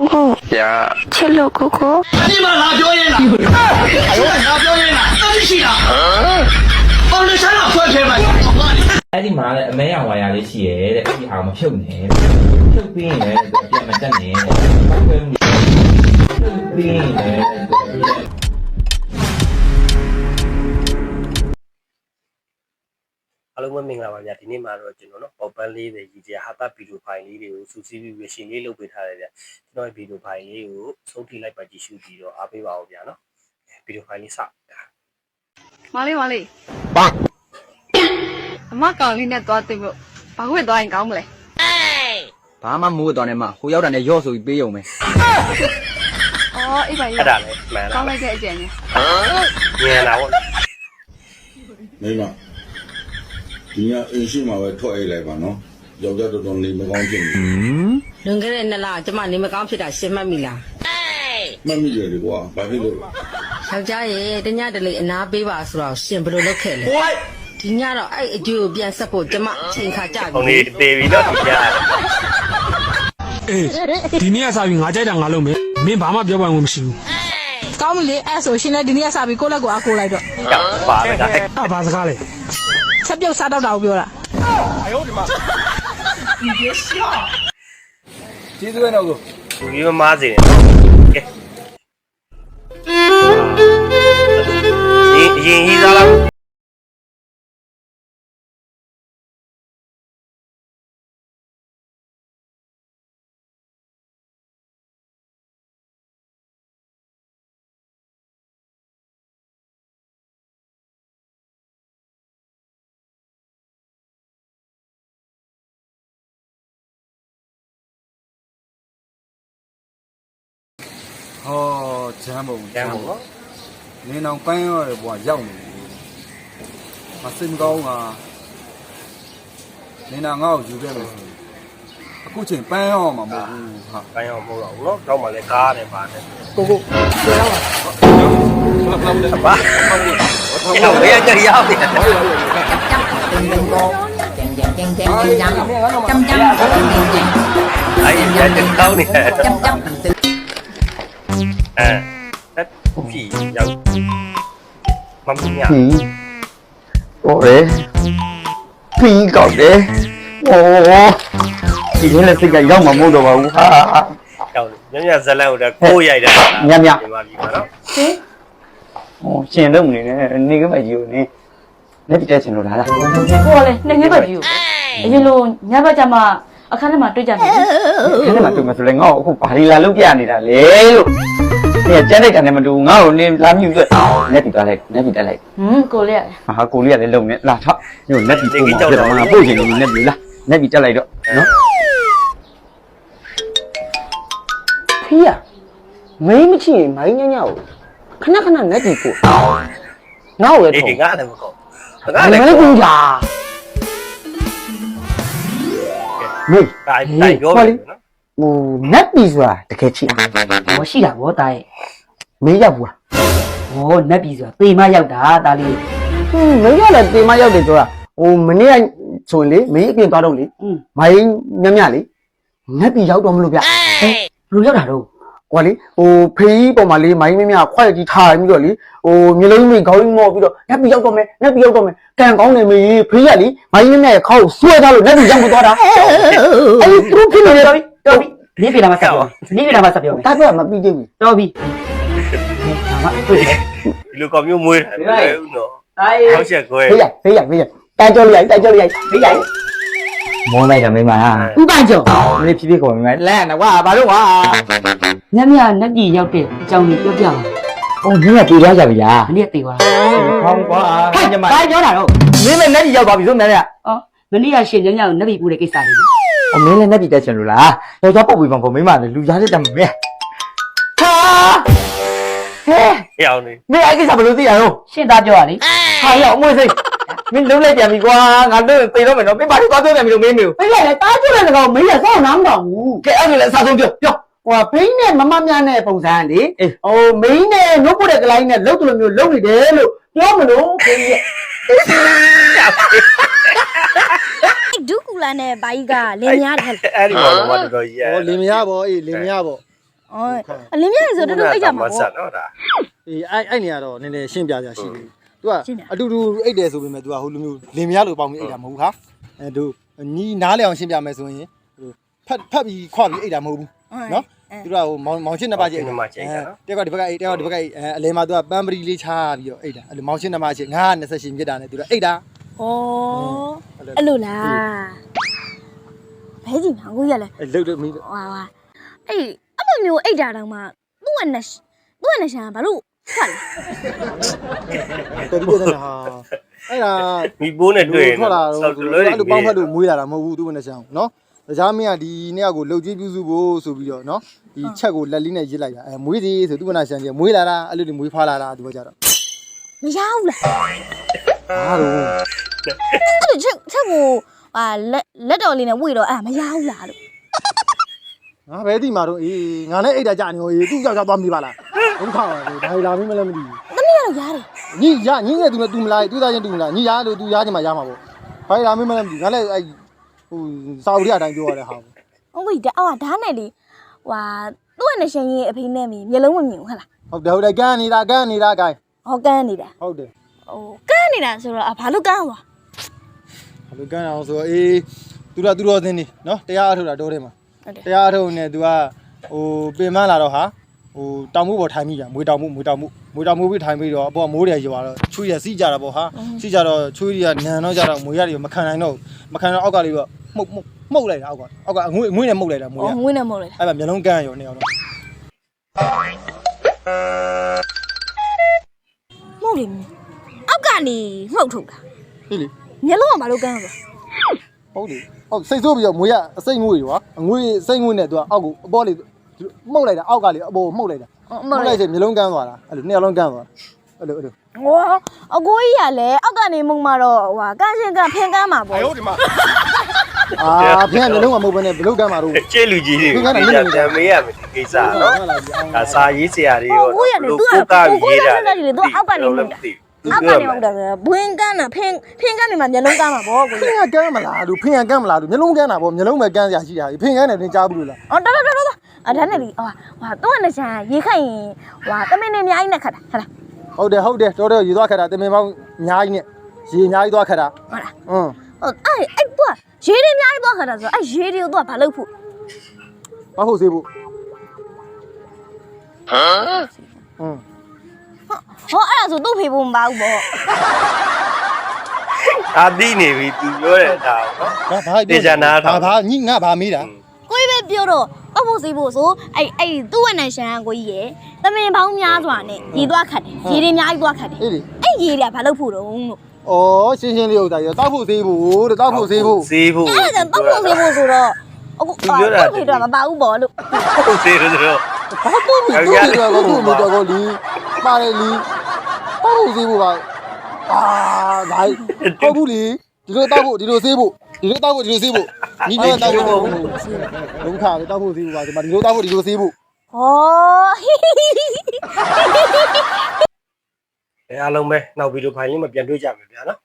ကိုကိုဗျာချစ်လို့ကိုကိုဒီမှာလာပြောရင်လားလာပြောရင်လားတမရှိလားအော်လည်းရှာတော့ဖွဲ့ထဲမှာအဲ့ဒီမှာလည်းအမဲရောင်ဝါယာလေးရှိရဲတဲ့အဲ့ဒီဟာမဖြုတ်နဲ့ဖြုတ်ပြီးရင်လည်းပြန်မတက်နဲ့ဖြုတ်ပြီးရင်လည်း အားလုံးပဲမင်္ဂလာပါဗျာဒီနေ့မှာတော့ကျွန်တော်နော်ပေါ်ပန်းလေးတွေရည်ကြဟာတာဗီဒီယိုဖိုင်လေးတွေကိုစူးစီးပြီးရရှင်လေးလုပ်ပေးထားတယ်ဗျာကျွန်တော်ရဲ့ဗီဒီယိုဖိုင်လေးကိုဆုံးထိလိုက်ပါကြည့်ရှုပြီးတော့အားပေးပါဦးဗျာနော်ဗီဒီယိုဖိုင်လေးစမလေးမလေးအမကောင်လေးနဲ့သွားသိဖို့ဘာခွင့်သွားရင်ကောင်းမလဲဘာမှမိုးတော့နေမှာဟိုရောက်တာနဲ့ရော့ဆိုပြီးပေးရုံပဲအော်အေးပါရအဲ့ဒါလည်းမှန်ကောလားင်းလိုက်တဲ့အကြံနဲ့ညံလာပေါ့မိမ ဒီညအင်းရှိမှာပဲထွက်အိတ်လိုက်ပါနော်ယောက်ျားတော်တော်နေမကောင်းဖြစ်နေလွန်ခဲ့တဲ့နှစ်လကျမနေမကောင်းဖြစ်တာရှင်းမှတ်မိလားမှတ်မိတယ်လေကွာဘာဖြစ်လို့လဲယောက်ျားရဲ့တညတလေအနာပေးပါဆိုတော့ရှင်ဘယ်လိုလုပ်ခဲ့လဲဒီညတော့အဲ့အကျိုးကိုပြန်ဆက်ဖို့ကျမအချိန်ခါကြဟိုပြီနေတေပြီတော့ဒီကြားအေးဒီနေ့ကစားပြီးငါကြိုက်တာငါလုပ်မယ်မင်းဘာမှပြောပိုင်ဝင်မရှိဘူးကောင်းပြီလေအဲ့ဆိုရှင်လည်းဒီနေ့ကစပြီးကိုယ့်လက်ကိုအားကိုးလိုက်တော့ကြောက်ပါပဲဒါအဲ့ဘာစကားလဲချက် ပြုတ်စားတော့တာကိုပြောတာကျေးဇူးပဲတော့ကိုလူကြီးမမားစေတယ်နော်ကဲရင်ရင်ကြီးသားလား ဟောဂျမ်းပုံကျန်ပါဘောနင်းအောင်ပန်းရောဘွာရောက်နေတယ်မစိတ်မကောင်းကနင်းအောင်ငါ့ကိုယူခဲ့မယ်ဆိုရင်အခုချိန်ပန်းရောမှာမဟုတ်ဘူးဟာဘိုင်းအောင်မဟုတ်တော့ဘူးနော်တော့မှလည်းကားတယ်ပါတယ်ကိုကိုဆွဲရပါဘာဘာလဲဘာရောက်ရကြရောက်တယ်အဲ့ဒီပြန်တောင်းနေတယ်အဲတက် မမညာပြီဟောလေပြီကောက်တယ်ဟောဒီနေ့လည်းစိတ်ကရောက်မှာမဟုတ်တော့ပါဘူးဟာရောက်ညညဇလန်ကိုတော့ကိုးရိုက်တာညညဒီမှာပြီပါနော်ဟောရှင်လုံးနေတယ်နေကမကြီးကိုနေလက်ပြတက်ချင်လို့လားလားကိုကလည်းနှငယ်ပဲကြီးကိုအရင်လိုညဘက်ကျမှအခန်းထဲမှာတွေ့ကြတယ်ခဏမှတွေ့မှဆိုလဲငါ့ကိုအခုဘာလီလာလုတ်ပြနေတာလေလို့ နေကျန်တဲ့ကန်နဲ့မတူငါ့ကိုနေလာမြူအတွက်လက်ပြတက်လိုက်လက်ပြတက်လိုက်ဟွန်းကိုလေးကဟာကိုလေးကလည်းလုံနေလာထောက်ညိုလက်ပြပို့မှာပြတော့ငါပို့ချင်နေလက်ပြလာလက်ပြတက်လိုက်တော့နော်ဖေးရမင်းမချင်ရင်မိုင်းညညကိုခဏခဏလက်တီပို့ငါ့ကိုလည်းဒီထုံငါလည်းမကောငါငါလလည်းည်းကူလာမင်းတိုင်းတိုင်းပြောပြီနော် ဟိုနက်ပြီဆိုတာတကယ်ချစ်ဟောရှိတာဗောတာရဲ့မင်းရောက်ဘူးလားဟောနက်ပြီဆိုတာပေမရောက်တာတာလေးဟင်းမင်းကလည်းပေမရောက်တယ်ဆိုတာဟိုမနေ့ကဆိုရင်လေမင်းအပြင်သွားတော့လေမိုင်းညညလေနက်ပြီရောက်တော့မလို့ဗျဟဲ့ဘယ်လိုရောက်တာတော့ဟိုကလေဟိုဖေးကြီးပေါ်မှာလေးမိုင်းမင်းများခွက်ကြီးထားပြီးတော့လေဟိုမျိုးလုံးမိခေါင်းကြီးမော့ပြီးတော့နက်ပြီးရောက်တော့မယ်နက်ပြီးရောက်တော့မယ်ကံကောင်းနေမေးဖေးရလေမိုင်းမင်းများရဲ့ခေါင်းကိုဆွဲထားလို့နက်ပြီးရောက်မသွားတာအဲ့ဒီသူဖြစ်နေတော့ တော်ပြီနေပြီလားမဆက်ပြောနေပြီလားမဆက်ပြောတာပြောမပြီးသေးဘူးတော်ပြီမတွေ့ဒီလိုကောင်မျိုးမွေးတယ်မလဲဦးနော်အေးဟောက်ချက်ခွဲဖေးရဖေးရဖေးရတိုင်ကြောလိုက်တိုင်ကြောလိုက်ဖေးရမောလိုက်တာမိမဟာဥပကျော်မင်းဖြည်းဖြည်းခေါ်မိမလန့်နော်ကွာဘာလို့ကွာညညနက်ကြီးရောက်တဲ့အကြောင်းကြီးပြောပြပါဟိုမင်းကပြေးသွားကြပြီလားမနေ့ကတေသွားတာဟောင်းကွာညမဘာပြောတာတော့မင်းလည်းလက်ကြီးရောက်သွားပြီဆိုမင်းကအော်မနေ့ကရှင်ညညကိုနက်ပြီးပူတဲ့ကိစ္စလေး အမင်းလည်းလက်ပြတက်ချင်လို့လားယောက်ျားပုတ်ပြီးမှခေါ်မိမလည်းလူရားလက်တမမဲဟာဟဲ့ဟဲ့အောင်နေမင်းအဲ့ကိစ္စဘယ်လိုသိရတော့ရှင်းသားပြောရလေဟာရောက်အမွေးစိတ်မင်းလုံးလိုက်ပြန်ပြီကွာငါတို့သိတော့မယ်နော်မင်းဘာလို့သွားပြောပြန်ပြီလို့မင်းမျိုးဘယ်လဲတားကြည့်တဲ့ကောင်မင်းရစောင့်နားမတော်ဘူးကဲအဲ့ဒါလည်းအစားဆုံးပြောပြောဟိုဘိန်းနဲ့မမများနဲ့ပုံစံလေဟိုမင်းနဲ့နှုတ်ပုတ်တဲ့ကလိုင်းနဲ့လုတ်တယ်လို့မျိုးလုတ်နေတယ်လို့ပြောမလို့ခင်ဗျ န်နဲ့ဘာကြီးကလင်မယားတယ်အဲ့ဒီမှာတော့တော်တော်ကြီးရဲ့ဩလင်မယားပေါ့အေးလင်မယားပေါ့အော်အလင်းမြရဆိုတော်တော်အိတ်ကြမှာပေါ့နော်ဒါအေးအဲ့အဲ့နေရာတော့နည်းနည်းရှင်းပြပြရှိတယ်။ तू ကအတူတူအိတ်တယ်ဆိုပေမဲ့ तू ကဟိုလိုမျိုးလင်မရလို့ပေါင်းပြီးအိတ်တာမဟုတ်ဘူးဟာ။အဲ तू ညီနားလေအောင်ရှင်းပြမယ်ဆိုရင်ဟိုဖတ်ဖတ်ပြီးခွပြီးအိတ်တာမဟုတ်ဘူး။နော်။ तू ကဟိုမောင်မောင်ချင်းနှစ်ပါးချင်းအိတ်တာ။တက်ကဒီဘက်ကအိတ်တက်ကဒီဘက်ကအိတ်အဲအလဲမှာ तू ကပန်းပရီလေးချားပြီးတော့အိတ်တာ။အဲမောင်ချင်းနှစ်ပါးချင်း928မြစ်တာနဲ့ तू ကအိတ်တာ။ အဲ့လိုလားဘဲကြီးမှာကိုရလဲအဲ့လုတ်လုတ်မိဟွာဟွာအဲ့အမမျိုးအိတ်တာတောင်မှသူ့ရဲ့နဲ့သူ့ရဲ့နဲ့ရှာဘာလို့ထွက်လဲတော်ပြီးတဲ့ဟာအဲ့ဒါမိပိုးနဲ့တွေ့ရင်ထွက်လာဆောတော့က်တလို့အဲ့လိုပေါင်းဖက်လို့မွေးလာတာမဟုတ်ဘူးသူ့ဘယ်နဲ့ရှောင်းနော်တခြားမင်းကဒီနေ့ကကိုလှုပ်ကြည့်ပြုစုဖို့ဆိုပြီးတော့နော်ဒီချက်ကိုလက်လေးနဲ့ရစ်လိုက်တာအဲမွေးစီဆိုသူ့ဘယ်နဲ့ရှောင်းကြီးမွေးလာတာအဲ့လိုတွေမွေးဖွားလာတာသူကကြတော့မရဘူးလားဘာလို့ အဲ့လိုချက်ချက်ကိုဟာလက်လက်တော်လေးနဲ့ဝေတော့အဲ့ဒါမရဘူးလားလို့ငါပဲဒီမှာတော့အေးငါလည်းအိတ်တာကြာနေရောအေးသူ့ကြောက်ကြောက်သွားမနေပါလားဘုခါပါလေဒါလာမင်းမလည်းမသိသမီးကတော့ရတယ်ဘူးညီရညီနဲ့သူနဲ့သူမလားသူသားချင်းသူမလားညီရလို့သူရချင်းမှရမှာပေါ့ဘာလာမင်းမလည်းမသိငါလည်းအဲ့ဟိုစာအုပ်ရအတိုင်းပြောရတဲ့ဟာပေါ့ဟုတ်ပြီဒါအော်ဓာတ်နဲ့လေဟွာသူ့ရဲ့နဲ့ရှင်ရင်အဖေနဲ့မီမျက်လုံးမမြင်ဘူးဟဟလားဟုတ်တယ်ဟုတ်တယ်ကန်းနေတာကန်းနေတာကိုင်းဟောကန်းနေတာဟုတ်တယ်ဟိုကန်းနေတာဆိုတော့အဘာလို့ကန်းဟွာ ဘယ်လိုကန်းအောင်ဆိုတော့အေးသူတို့သူတော်သင်းနေနော်တရားအထုတ်တာတော့တယ်မှာဟုတ်တယ်တရားအထုတ်နေ तू ကဟိုပင်မလာတော့ဟာဟိုတောင်မှုပေါ်ထိုင်မိကြမွေတောင်မှုမွေတောင်မှုမွေတောင်မှုပြီးထိုင်ပြီးတော့အပေါ်မိုးတွေရွာတော့ချွေးရစီးကြတာပေါ့ဟာစီးကြတော့ချွေးတွေကနန်တော့ကြတော့မွေရတွေမခံနိုင်တော့မခံတော့အောက်ကလေးတော့မှုတ်မှုတ်မှုတ်လိုက်တာအောက်ကအောက်ကအငွေ့အငွေ့နဲ့မှုတ်လိုက်တာမွေရအော်ငွေနဲ့မဟုတ်လေအဲ့မှာမျိုးလုံးကန်းရောနေအောင်တော့မဟုတ်လေအောက်ကနေမှုတ်ထုတ်တာဟေးလေ မျက်လုံးကဘာလို့ကန်းဟွာဟုတ်လေဟုတ်စိတ်ဆိုးပြီးတော့မွေရအစိတ်ငွေရွာအငွေ့စိတ်ငွေနဲ့ तू ကအောက်ကိုအပေါ်လေးမှုတ်လိုက်တာအောက်ကလေးအပေါ်မှုတ်လိုက်တာအမမှုတ်လိုလေးက်ချင်မျိုးလုံးကန်းသွားတာအဲ့လိုနှစ်ယောက်လုံးကန်းသွားအဲ့လိုအဲ့လိုဟောအကိုကြီးကလည်းအောက်ကနေမှုတ်မှတော့ဟွာကန်းရှင်ကဖင်ကန်းမှာပေါ့အာဖင်ကမျိုးလုံးကမဟုတ်ဘဲနဲ့ဘယ်လိုကမ်းမှာတော့ကျဲလူကြီးတွေခင်ဗျားလည်းဒီမင်းလည်းတံမေးရမယ်ဒီကိစ္စနော်ဒါစာရေးဆရာတွေရောကိုကြီးကလည်းသူကကိုကကိုရေးကြီးတာကလည်းသူကအောက်ကနေမှုတ်တာ အောက်ကနေမှုတ်တာဘွင်းကန်းတာဖင်ဖင်ကန်းနေမှာမျက်လုံးကန်းမှာပေါ့ကို ဖ ကြီး င်ကကမ်းမလားလူဖင်ကကမ်းမလားလူမျိုးလုံးကမ်းတာပေါ့မျိုးလုံးပဲကမ်းစရာရှိတာဖင်ကမ်းတယ်တင်ကြားဘူးလို့လား အော်တော်တော်တော်တော်အဒါနဲ့လေဟွာဟွာသူ့နဲ့ရှာရေခိုက်ရင်ဟွာတမင်းနဲ့အများကြီးနဲ့ခတ်တာဟဟလား ဟုတ်တယ်ဟုတ်တယ်တော်တော်ရေသွားခတ်တာတင်မင်ပေါင်းအများကြီးနဲ့ရေအများကြီးသွားခတ်တာ ဟုတ်လား อืม ဟုတ်အဲ့အဲ့သူကရေတွေအများကြီးသွားခတ်တာဆိုတော့အဲ့ရေတွေကိုသူကဘာလုပ်ဖို့ ဘာဖို့စေးဖို့ဟမ်อืม ဟောအဲ့ဒါဆိုသူ့ဖေဖို့မပါဘူးပေါ့အာတိနေပြီသူပြောတဲ့ဒါနော်ဘာဘာတေချာနာထောင်ဘာညီငါဘာမေးတာကိုကြီးပဲပြောတော့အဖို့စီဖို့ဆိုအဲ့အဲ့သူ့ဝက်နဲ့ရှန်ကိုကြီးရယ်တမင်ပေါင်းများစွာနဲ့ရေသွားခတ်တယ်ရေတွေအများကြီးသွားခတ်တယ်အေးလေအဲ့ရေတွေကဘာလုပ်ဖို့တော့လို့ဩရှင်းရှင်းလေးဥစ္စာရတောက်ဖို့စေးဖို့တဲ့တောက်ဖို့စေးဖို့စေးဖို့အဲ့ဒါကြောင့်တောက်ဖို့စီဖို့ဆိုတော့အခုသူပြောတာသူ့ဖေတော့မပါဘူးပေါ့လို့ဟုတ်စေးတယ်ဆိုတော့ဘာတော့ဘူးသူ့တွေတော့သူ့မိတော့ကိုလီ ပါတယ်လီတောက်ဖို့စေးဖို့ပါအာဒါဟုတ်ဘူးလီဒီလိုတောက်ဖို့ဒီလိုစေးဖို့ဒီလိုတောက်ဖို့ဒီလိုစေးဖို့ညီပြောတောက်ဖို့ဒုက္ခပဲတောက်ဖို့စေးဖို့ပါဒီမှာဒီလိုတောက်ဖို့ဒီလိုစေးဖို့ဟောအဲအားလုံးပဲနောက်ဗီဒီယိုဖိုင်လေးမှာပြန်တွေ့ကြမယ်ဗျာနော်